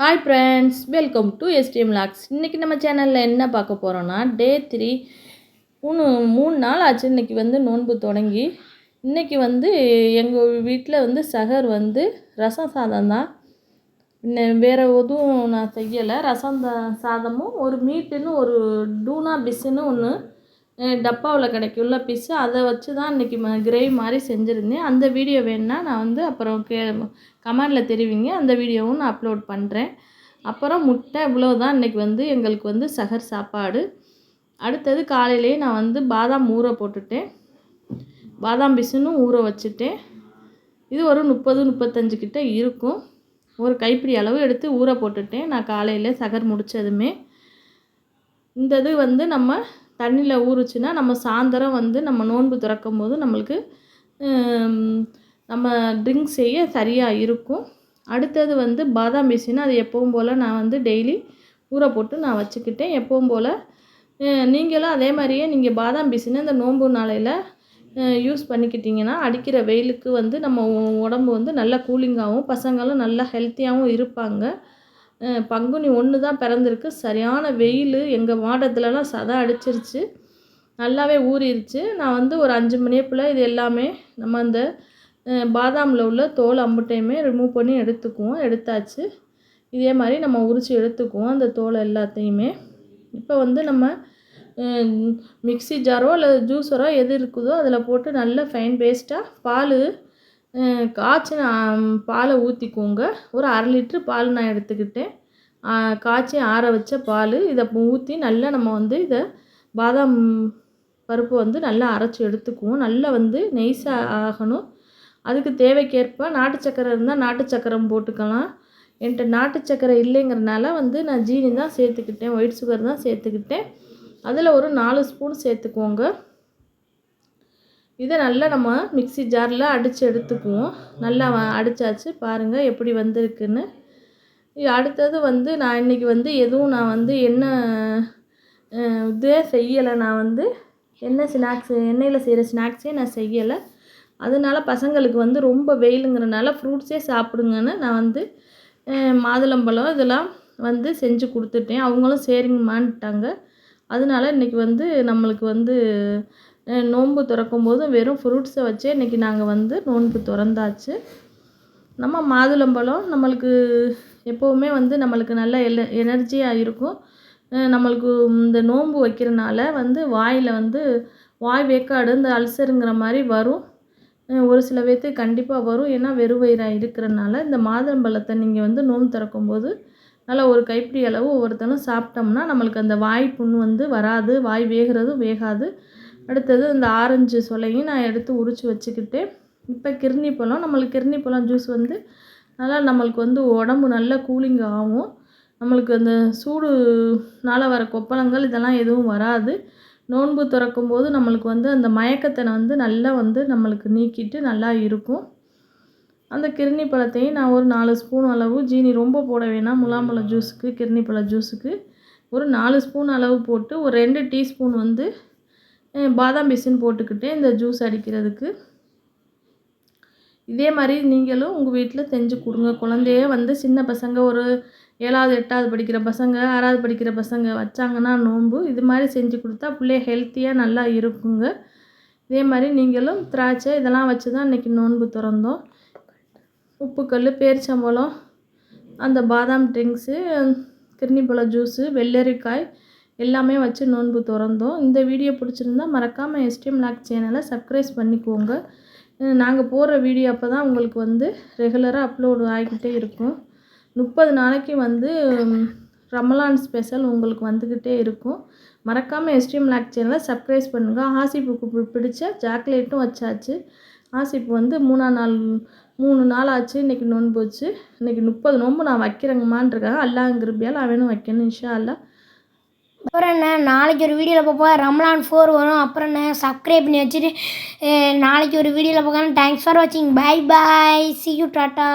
Hi friends welcome to STM logs இன்றைக்கி நம்ம சேனலில் என்ன பார்க்க போகிறோன்னா டே த்ரீ மூணு மூணு நாள் ஆச்சு. இன்றைக்கி வந்து நோன்பு தொடங்கி. இன்றைக்கி வந்து எங்கள் வீட்டில் வந்து சகர் வந்து ரசம் சாதம் தான். இன்னும் வேறு எதுவும் நான் செய்யலை. ரசம் சாதமும் ஒரு மீட்டுன்னு ஒரு டூனா பிஸ்ஸுன்னு ஒன்று டப்பாவில் கிடைக்கும்ல பீஸு அதை வச்சு தான் இன்றைக்கி ம கிரேவி மாதிரி செஞ்சுருந்தேன். அந்த வீடியோ வேணுன்னா நான் வந்து அப்புறம் கே கமெண்டில் தெரிவிங்க. அந்த வீடியோவும் நான் அப்லோட் பண்ணுறேன் அப்புறம் முட்டை இவ்வளோ தான் இன்றைக்கி வந்து எங்களுக்கு வந்து சகர் சாப்பாடு. அடுத்தது காலையிலேயே நான் வந்து பாதாம் ஊற போட்டுட்டேன். பாதாம் பிசுனும் ஊற வச்சுட்டேன். இது ஒரு முப்பது முப்பத்தஞ்சு கிட்ட இருக்கும். ஒரு கைப்பிடி அளவு எடுத்து ஊற போட்டுட்டேன். நான் காலையில் சகர் முடித்ததுமே இந்த இது வந்து நம்ம தண்ணியில் ஊறுச்சுன்னா நம்ம சாயந்தரம் வந்து நம்ம நோன்பு திறக்கும் போது நம்மளுக்கு நம்ம ட்ரிங்க் செய்ய சரியாக இருக்கும். அடுத்தது வந்து பாதாம் பிசின்னு அது எப்பவும் போல் நான் வந்து டெய்லி ஊற போட்டு நான் வச்சுக்கிட்டேன். எப்பவும் போல் நீங்களும் அதே மாதிரியே நீங்கள் பாதாம் பிசின்னு இந்த நோன்பு நாளையில் யூஸ் பண்ணிக்கிட்டிங்கன்னா அடிக்கிற வெயிலுக்கு வந்து நம்ம உடம்பு வந்து நல்லா கூலிங்காகவும் பசங்களும் நல்லா ஹெல்த்தியாகவும் இருப்பாங்க. பங்குனி ஒன்று தான் பிறந்திருக்கு. சரியான வெயில் எங்கள் மாவட்டத்துலலாம் சதை அடிச்சிருச்சு. நல்லாவே ஊறிடுச்சு நான் வந்து ஒரு அஞ்சு மணியப்பில் இது எல்லாமே நம்ம அந்த பாதாமில் உள்ள தோல் அம்புட்டையுமே ரிமூவ் பண்ணி எடுத்துக்குவோம். எடுத்தாச்சு. இதே மாதிரி நம்ம உரித்து எடுத்துக்குவோம் அந்த தோல் எல்லாத்தையுமே. இப்போ வந்து நம்ம மிக்சி ஜாரோ அல்லது ஜூஸரோ எது இருக்குதோ அதில் போட்டு நல்லா ஃபைன் பேஸ்ட்டாக பால் காய்ச்சின பாலை ஊற்றிக்கோங்க ஒரு அரை லிட்ரு பால் நான் எடுத்துக்கிட்டேன். காய்ச்சி ஆற வச்ச பால் இதை ஊற்றி நல்லா நம்ம வந்து இதை பாதாம் பருப்பு வந்து நல்லா அரைச்சி எடுத்துக்குவோம். நல்லா வந்து நெய்ஸாக ஆகணும். அதுக்கு தேவைக்கேற்ப நாட்டு சக்கரை இருந்தால் நாட்டு சக்கரம் போட்டுக்கலாம். என்கிட்ட நாட்டு சக்கரை இல்லைங்கிறனால வந்து நான் ஜீனி தான் சேர்த்துக்கிட்டேன். ஒயிட் சுகர் தான் சேர்த்துக்கிட்டேன். அதில் ஒரு நாலு ஸ்பூன் சேர்த்துக்கோங்க. இதை நல்லா நம்ம மிக்சி ஜாரில் அடித்து எடுத்துக்குவோம். நல்லா அடித்தாச்சு பாருங்கள் எப்படி வந்திருக்குன்னு. அடுத்தது வந்து நான் இன்றைக்கி வந்து எதுவும் நான் வந்து என்ன இதே செய்யலை. நான் வந்து என்ன ஸ்நாக்ஸ் எண்ணெயில் செய்கிற ஸ்நாக்ஸே நான் செய்யலை. அதனால பசங்களுக்கு வந்து ரொம்ப வெயிலுங்கிறனால ஃப்ரூட்ஸே சாப்பிடுங்கன்னு நான் வந்து மாதுளம்பழம் இதெல்லாம் வந்து செஞ்சு கொடுத்துட்டேன். அவங்களும் சரிங்கம்மான்ட்டாங்க. அதனால இன்றைக்கி வந்து நம்மளுக்கு வந்து நோன்பு திறக்கும் போது வெறும் ஃப்ரூட்ஸை வச்சே இன்றைக்கி நாங்கள் வந்து நோன்பு திறந்தாச்சு. நம்ம மாதுளம்பழம் நம்மளுக்கு எப்போவுமே வந்து நம்மளுக்கு நல்ல எல எனர்ஜியாக இருக்கும். நம்மளுக்கு இந்த நோன்பு வைக்கிறனால வந்து வாயில் வந்து வாய் வேக்காடு இந்த அல்சருங்கிற மாதிரி வரும். ஒரு சில பேர்த்துக்கு கண்டிப்பாக வரும். ஏன்னா வெறும் வயிறாக இருக்கிறனால இந்த மாதுளம்பழத்தை நீங்கள் வந்து நோன்பு திறக்கும்போது நல்லா ஒரு கைப்பிடி அளவு ஒவ்வொருத்தனும் சாப்பிட்டோம்னா நம்மளுக்கு அந்த வாய் புண் வந்து வராது. வாய் வேகிறதும் வேகாது. அடுத்தது இந்த ஆரஞ்சு சொலையும் நான் எடுத்து உரித்து வச்சுக்கிட்டு இப்போ கிர்னி பழம் நம்மளுக்கு கிர்னி பழம் ஜூஸ் வந்து நல்லா நம்மளுக்கு வந்து உடம்பு நல்லா கூலிங் ஆகும். நம்மளுக்கு அந்த சூடுனால் வர கொப்பளங்கள் இதெல்லாம் எதுவும் வராது. நோன்பு திறக்கும் போது நம்மளுக்கு வந்து அந்த மயக்கத்தை வந்து நல்லா வந்து நம்மளுக்கு நீக்கிட்டு நல்லா இருக்கும். அந்த கிருணி பழத்தையும் நான் ஒரு நாலு ஸ்பூன் அளவு ஜீனி ரொம்ப போட வேணாம் முலாம்பழம் ஜூஸுக்கு கிருணி பழ ஜூஸுக்கு ஒரு நாலு ஸ்பூன் அளவு போட்டு ஒரு ரெண்டு டீஸ்பூன் வந்து பாதாம் பிசின் போட்டுக்கிட்டு இந்த ஜூஸ் அடிக்கிறதுக்கு. இதே மாதிரி நீங்களும் உங்கள் வீட்டில் செஞ்சு கொடுங்க. குழந்தைய வந்து சின்ன பசங்க ஒரு ஏழாவது எட்டாவது படிக்கிற பசங்க ஆறாவது படிக்கிற பசங்க வச்சாங்கன்னா நோன்பு. இது மாதிரி செஞ்சு கொடுத்தா பிள்ளைய ஹெல்த்தியாக நல்லா இருக்குங்க. இதே மாதிரி நீங்களும் திராட்சை இதெல்லாம் வச்சு தான் இன்றைக்கி நோன்பு திறந்தோம். உப்புக்கல் பேரிச்சம்பழம் அந்த பாதாம் ட்ரிங்க்ஸு கிருணிப்பழ ஜூஸு வெள்ளரிக்காய் எல்லாமே வச்சு நோன்பு திறந்தோம். இந்த வீடியோ பிடிச்சிருந்தா மறக்காமல் எஸ்டிஎம் லாக் சேனலை சப்ஸ்கிரைப் பண்ணிக்கோங்க. நாங்கள் போடுற வீடியோ அப்போ தான் உங்களுக்கு வந்து ரெகுலராக அப்லோடு ஆகிக்கிட்டே இருக்கும். முப்பது நாளைக்கு வந்து ரமலான் ஸ்பெஷல் உங்களுக்கு வந்துக்கிட்டே இருக்கும். மறக்காமல் எஸ்டிஎம் லாக் சேனலை சப்ஸ்கிரைப் பண்ணுங்கள் ஆசிப்புக்கு பிடிச்ச சாக்லேட்டும் வச்சாச்சு. ஆசிப்பு வந்து மூணாம் நாள் மூணு நாள் ஆச்சு. இன்றைக்கி நோன்பு வச்சு இன்றைக்கி முப்பது நோன்பு நான் வைக்கிறேங்கம்மான் இருக்காங்க அல்லாங்கிருப்பியால் அவனும் வைக்கணும் இன்ஷா அல்லா அப்புறம் என்ன நாளைக்கு ஒரு வீடியோவில் பார்ப்போம். ரம்லான் ஃபோர் வரும். அப்புறம் என்ன சப்ஸ்கிரைப் பண்ணி வச்சுட்டு நாளைக்கு ஒரு வீடியோவில் பார்க்கணும் தேங்க்ஸ் ஃபார் வாட்சிங் bye bye see you tata